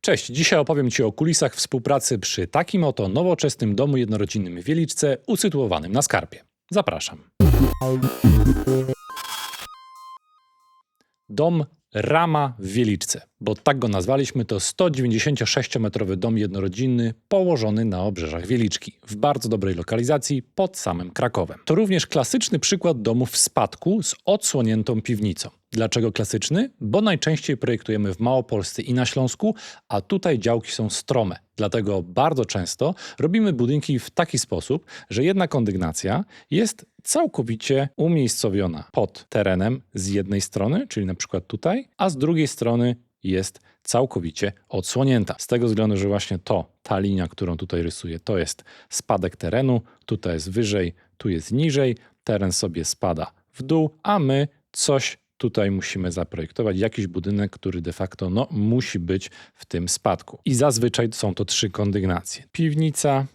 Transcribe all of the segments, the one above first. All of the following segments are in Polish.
Cześć, dzisiaj opowiem Ci o kulisach współpracy przy takim oto nowoczesnym domu jednorodzinnym w Wieliczce usytuowanym na Skarpie. Zapraszam. Dom Rama w Wieliczce, bo tak go nazwaliśmy, to 196-metrowy dom jednorodzinny położony na obrzeżach Wieliczki, w bardzo dobrej lokalizacji pod samym Krakowem. To również klasyczny przykład domu w spadku z odsłoniętą piwnicą. Dlaczego klasyczny? Bo najczęściej projektujemy w Małopolsce i na Śląsku, a tutaj działki są strome. Dlatego bardzo często robimy budynki w taki sposób, że jedna kondygnacja jest całkowicie umiejscowiona pod terenem z jednej strony, czyli na przykład tutaj, a z drugiej strony jest całkowicie odsłonięta. Z tego względu, że właśnie to, ta linia, którą tutaj rysuję, to jest spadek terenu, tutaj jest wyżej, tu jest niżej, teren sobie spada w dół, a my coś tutaj musimy zaprojektować jakiś budynek, który de facto no, musi być w tym spadku. I zazwyczaj są to trzy kondygnacje: piwnica,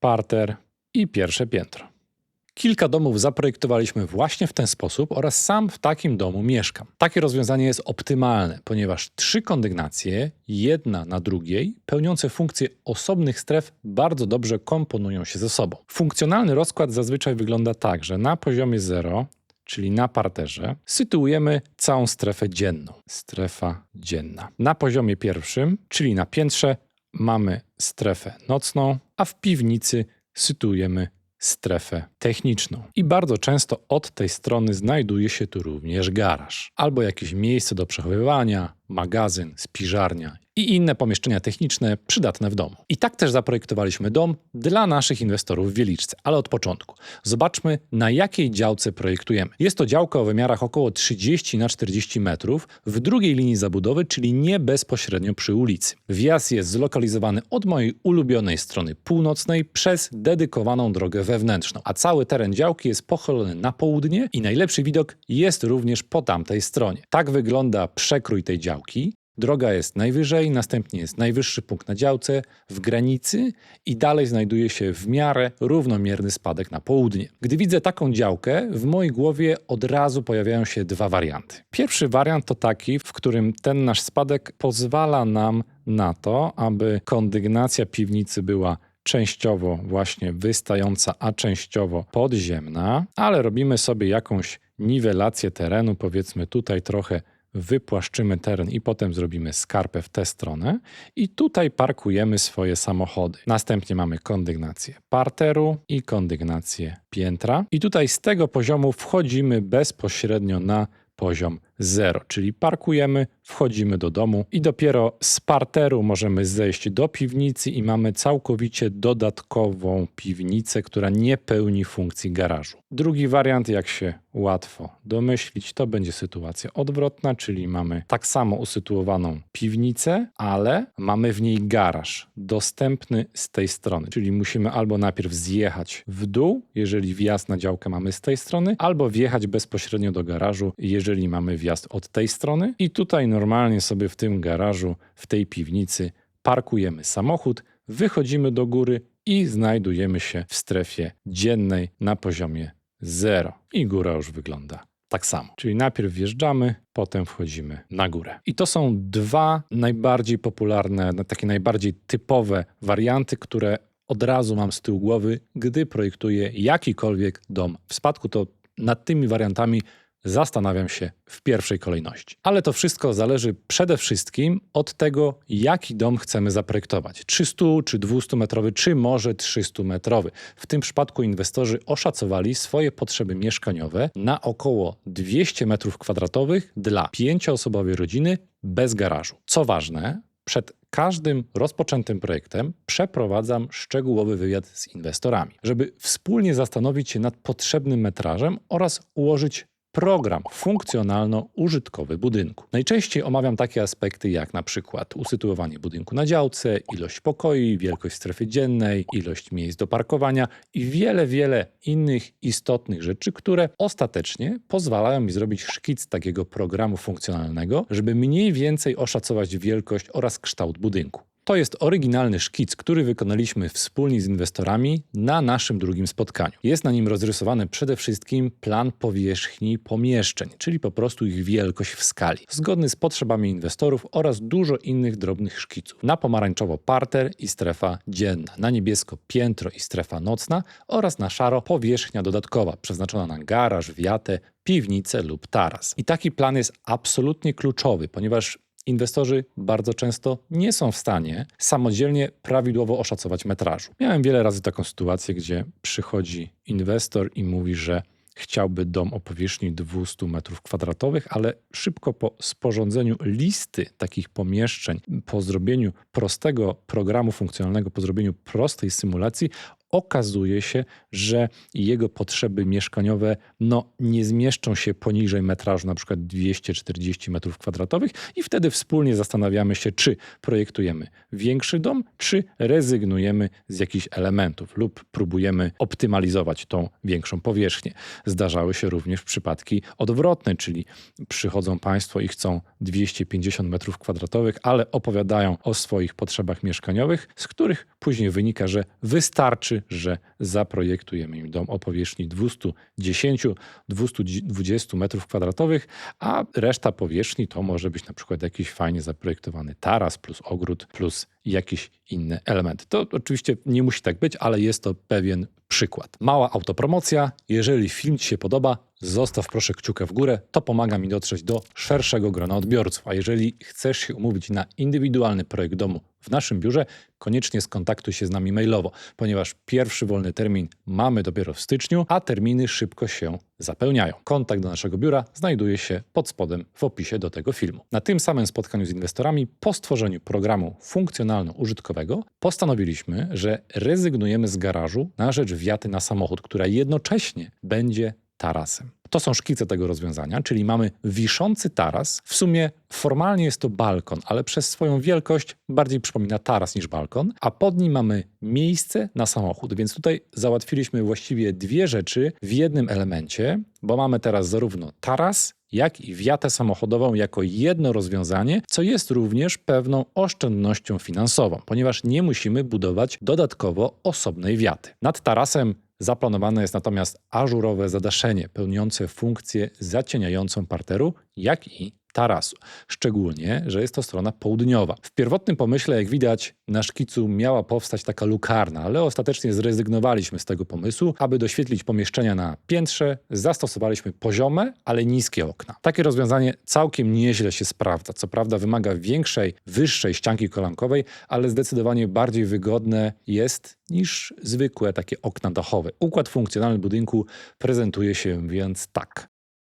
parter i pierwsze piętro. Kilka domów zaprojektowaliśmy właśnie w ten sposób oraz sam w takim domu mieszkam. Takie rozwiązanie jest optymalne, ponieważ trzy kondygnacje, jedna na drugiej, pełniące funkcje osobnych stref, bardzo dobrze komponują się ze sobą. Funkcjonalny rozkład zazwyczaj wygląda tak, że na poziomie 0 czyli na parterze, sytuujemy całą strefę dzienną. Strefa dzienna. Na poziomie pierwszym, czyli na piętrze, mamy strefę nocną, a w piwnicy sytuujemy strefę techniczną. I bardzo często od tej strony znajduje się tu również garaż, albo jakieś miejsce do przechowywania, magazyn, spiżarnia i inne pomieszczenia techniczne przydatne w domu. I tak też zaprojektowaliśmy dom dla naszych inwestorów w Wieliczce, ale od początku. Zobaczmy, na jakiej działce projektujemy. Jest to działka o wymiarach około 30 na 40 metrów w drugiej linii zabudowy, czyli nie bezpośrednio przy ulicy. Wjazd jest zlokalizowany od mojej ulubionej strony północnej przez dedykowaną drogę wewnętrzną, a cały teren działki jest pochylony na południe i najlepszy widok jest również po tamtej stronie. Tak wygląda przekrój tej działki. Droga jest najwyżej, następnie jest najwyższy punkt na działce w granicy i dalej znajduje się w miarę równomierny spadek na południe. Gdy widzę taką działkę, w mojej głowie od razu pojawiają się dwa warianty. Pierwszy wariant to taki, w którym ten nasz spadek pozwala nam na to, aby kondygnacja piwnicy była częściowo właśnie wystająca, a częściowo podziemna, ale robimy sobie jakąś niwelację terenu, powiedzmy tutaj trochę wypłaszczymy teren i potem zrobimy skarpę w tę stronę i tutaj parkujemy swoje samochody. Następnie mamy kondygnację parteru i kondygnację piętra i tutaj z tego poziomu wchodzimy bezpośrednio na poziom 0, czyli parkujemy, wchodzimy do domu i dopiero z parteru możemy zejść do piwnicy i mamy całkowicie dodatkową piwnicę, która nie pełni funkcji garażu. Drugi wariant, jak się łatwo domyślić, to będzie sytuacja odwrotna, czyli mamy tak samo usytuowaną piwnicę, ale mamy w niej garaż dostępny z tej strony, czyli musimy albo najpierw zjechać w dół, jeżeli wjazd na działkę mamy z tej strony, albo wjechać bezpośrednio do garażu, jeżeli mamy wjazd od tej strony. I tutaj normalnie sobie w tym garażu, w tej piwnicy parkujemy samochód, wychodzimy do góry i znajdujemy się w strefie dziennej na poziomie 0. I góra już wygląda tak samo. Czyli najpierw wjeżdżamy, potem wchodzimy na górę. I to są dwa najbardziej popularne, takie najbardziej typowe warianty, które od razu mam z tyłu głowy, gdy projektuję jakikolwiek dom w spadku, to nad tymi wariantami zastanawiam się w pierwszej kolejności. Ale to wszystko zależy przede wszystkim od tego, jaki dom chcemy zaprojektować. 300 czy 200 metrowy, czy może 300 metrowy. W tym przypadku inwestorzy oszacowali swoje potrzeby mieszkaniowe na około 200 metrów kwadratowych dla pięcioosobowej rodziny bez garażu. Co ważne, przed każdym rozpoczętym projektem przeprowadzam szczegółowy wywiad z inwestorami, żeby wspólnie zastanowić się nad potrzebnym metrażem oraz ułożyć program funkcjonalno-użytkowy budynku. Najczęściej omawiam takie aspekty jak na przykład usytuowanie budynku na działce, ilość pokoi, wielkość strefy dziennej, ilość miejsc do parkowania i wiele, wiele innych istotnych rzeczy, które ostatecznie pozwalają mi zrobić szkic takiego programu funkcjonalnego, żeby mniej więcej oszacować wielkość oraz kształt budynku. To jest oryginalny szkic, który wykonaliśmy wspólnie z inwestorami na naszym drugim spotkaniu. Jest na nim rozrysowany przede wszystkim plan powierzchni pomieszczeń, czyli po prostu ich wielkość w skali, zgodny z potrzebami inwestorów oraz dużo innych drobnych szkiców. Na pomarańczowo parter i strefa dzienna, na niebiesko piętro i strefa nocna oraz na szaro powierzchnia dodatkowa, przeznaczona na garaż, wiatę, piwnicę lub taras. I taki plan jest absolutnie kluczowy, ponieważ inwestorzy bardzo często nie są w stanie samodzielnie prawidłowo oszacować metrażu. Miałem wiele razy taką sytuację, gdzie przychodzi inwestor i mówi, że chciałby dom o powierzchni 200 m2, ale szybko po sporządzeniu listy takich pomieszczeń, po zrobieniu prostego programu funkcjonalnego, po zrobieniu prostej symulacji, okazuje się, że jego potrzeby mieszkaniowe no, nie zmieszczą się poniżej metrażu, na przykład 240 m2 i wtedy wspólnie zastanawiamy się, czy projektujemy większy dom, czy rezygnujemy z jakichś elementów lub próbujemy optymalizować tą większą powierzchnię. Zdarzały się również przypadki odwrotne, czyli przychodzą Państwo i chcą 250 m2, ale opowiadają o swoich potrzebach mieszkaniowych, z których później wynika, że wystarczy, że zaprojektujemy im dom o powierzchni 210-220 m2, a reszta powierzchni to może być na przykład jakiś fajnie zaprojektowany taras plus ogród plus jakieś inne elementy. To oczywiście nie musi tak być, ale jest to pewien przykład. Mała autopromocja. Jeżeli film Ci się podoba, zostaw proszę kciuka w górę. To pomaga mi dotrzeć do szerszego grona odbiorców. A jeżeli chcesz się umówić na indywidualny projekt domu w naszym biurze, koniecznie skontaktuj się z nami mailowo, ponieważ pierwszy wolny termin mamy dopiero w styczniu, a terminy szybko się zapełniają. Kontakt do naszego biura znajduje się pod spodem w opisie do tego filmu. Na tym samym spotkaniu z inwestorami po stworzeniu programu funkcjonalno-użytkowego postanowiliśmy, że rezygnujemy z garażu na rzecz wiaty na samochód, która jednocześnie będzie tarasem. To są szkice tego rozwiązania, czyli mamy wiszący taras. W sumie formalnie jest to balkon, ale przez swoją wielkość bardziej przypomina taras niż balkon, a pod nim mamy miejsce na samochód. Więc tutaj załatwiliśmy właściwie dwie rzeczy w jednym elemencie, bo mamy teraz zarówno taras, jak i wiatę samochodową jako jedno rozwiązanie, co jest również pewną oszczędnością finansową, ponieważ nie musimy budować dodatkowo osobnej wiaty. Nad tarasem Zaplanowane jest natomiast ażurowe zadaszenie pełniące funkcję zacieniającą parteru, jak i tarasu. Szczególnie, że jest to strona południowa. W pierwotnym pomyśle, jak widać, na szkicu miała powstać taka lukarna, ale ostatecznie zrezygnowaliśmy z tego pomysłu. Aby doświetlić pomieszczenia na piętrze, zastosowaliśmy poziome, ale niskie okna. Takie rozwiązanie całkiem nieźle się sprawdza. Co prawda wymaga większej, wyższej ścianki kolankowej, ale zdecydowanie bardziej wygodne jest niż zwykłe takie okna dachowe. Układ funkcjonalny budynku prezentuje się więc tak.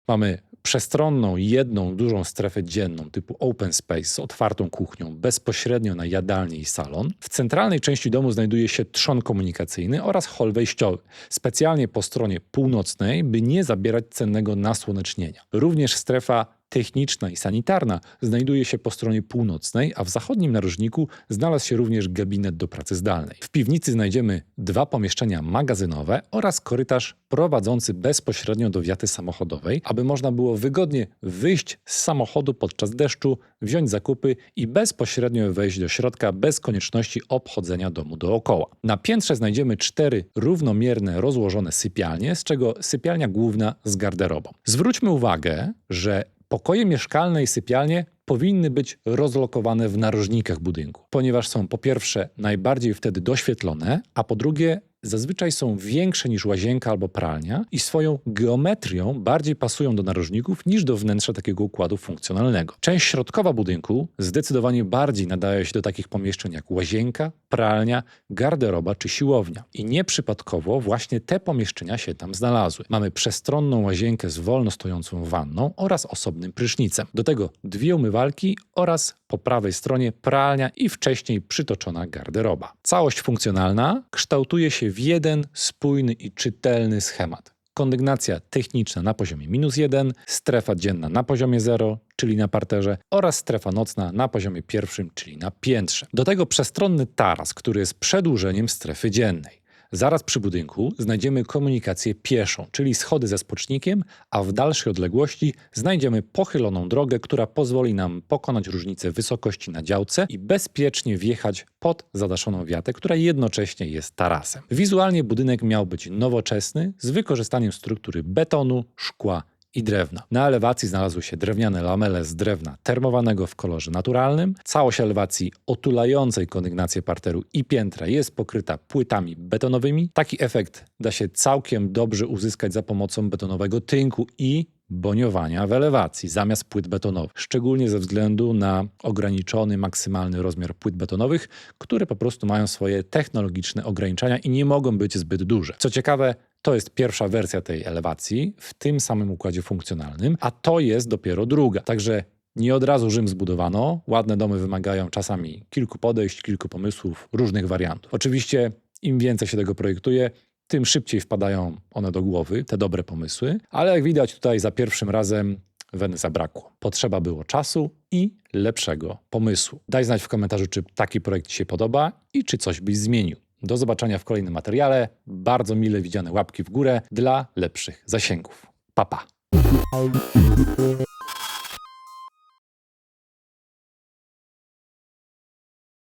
Mamy przestronną, jedną dużą strefę dzienną typu open space z otwartą kuchnią bezpośrednio na jadalnię i salon. W centralnej części domu znajduje się trzon komunikacyjny oraz hol wejściowy, specjalnie po stronie północnej, by nie zabierać cennego nasłonecznienia. Również strefa techniczna i sanitarna znajduje się po stronie północnej, a w zachodnim narożniku znalazł się również gabinet do pracy zdalnej. W piwnicy znajdziemy dwa pomieszczenia magazynowe oraz korytarz prowadzący bezpośrednio do wiaty samochodowej, aby można było wygodnie wyjść z samochodu podczas deszczu, wziąć zakupy i bezpośrednio wejść do środka bez konieczności obchodzenia domu dookoła. Na piętrze znajdziemy cztery równomierne, rozłożone sypialnie, z czego sypialnia główna z garderobą. Zwróćmy uwagę, że Pokoje mieszkalne i sypialnie powinny być rozlokowane w narożnikach budynku, ponieważ są po pierwsze najbardziej wtedy doświetlone, a po drugie zazwyczaj są większe niż łazienka albo pralnia i swoją geometrią bardziej pasują do narożników niż do wnętrza takiego układu funkcjonalnego. Część środkowa budynku zdecydowanie bardziej nadaje się do takich pomieszczeń jak łazienka, pralnia, garderoba czy siłownia. I nieprzypadkowo właśnie te pomieszczenia się tam znalazły. Mamy przestronną łazienkę z wolno stojącą wanną oraz osobnym prysznicem. Do tego dwie umywalki oraz po prawej stronie pralnia i wcześniej przytoczona garderoba. Całość funkcjonalna kształtuje się w jeden spójny i czytelny schemat. Kondygnacja techniczna na poziomie minus 1, strefa dzienna na poziomie 0, czyli na parterze, oraz strefa nocna na poziomie pierwszym, czyli na piętrze. Do tego przestronny taras, który jest przedłużeniem strefy dziennej. Zaraz przy budynku znajdziemy komunikację pieszą, czyli schody ze spocznikiem, a w dalszej odległości znajdziemy pochyloną drogę, która pozwoli nam pokonać różnicę wysokości na działce i bezpiecznie wjechać pod zadaszoną wiatę, która jednocześnie jest tarasem. Wizualnie budynek miał być nowoczesny, z wykorzystaniem struktury betonu, szkła i drewna. Na elewacji znalazły się drewniane lamele z drewna termowanego w kolorze naturalnym. Całość elewacji otulającej kondygnację parteru i piętra jest pokryta płytami betonowymi. Taki efekt da się całkiem dobrze uzyskać za pomocą betonowego tynku i boniowania w elewacji zamiast płyt betonowych, szczególnie ze względu na ograniczony maksymalny rozmiar płyt betonowych, które po prostu mają swoje technologiczne ograniczenia i nie mogą być zbyt duże. Co ciekawe, to jest pierwsza wersja tej elewacji w tym samym układzie funkcjonalnym, a to jest dopiero druga. Także nie od razu Rzym zbudowano. Ładne domy wymagają czasami kilku podejść, kilku pomysłów, różnych wariantów. Oczywiście im więcej się tego projektuje, tym szybciej wpadają one do głowy, te dobre pomysły, ale jak widać tutaj za pierwszym razem weny zabrakło. Potrzeba było czasu i lepszego pomysłu. Daj znać w komentarzu, czy taki projekt Ci się podoba i czy coś byś zmienił. Do zobaczenia w kolejnym materiale. Bardzo mile widziane łapki w górę dla lepszych zasięgów. Pa, pa.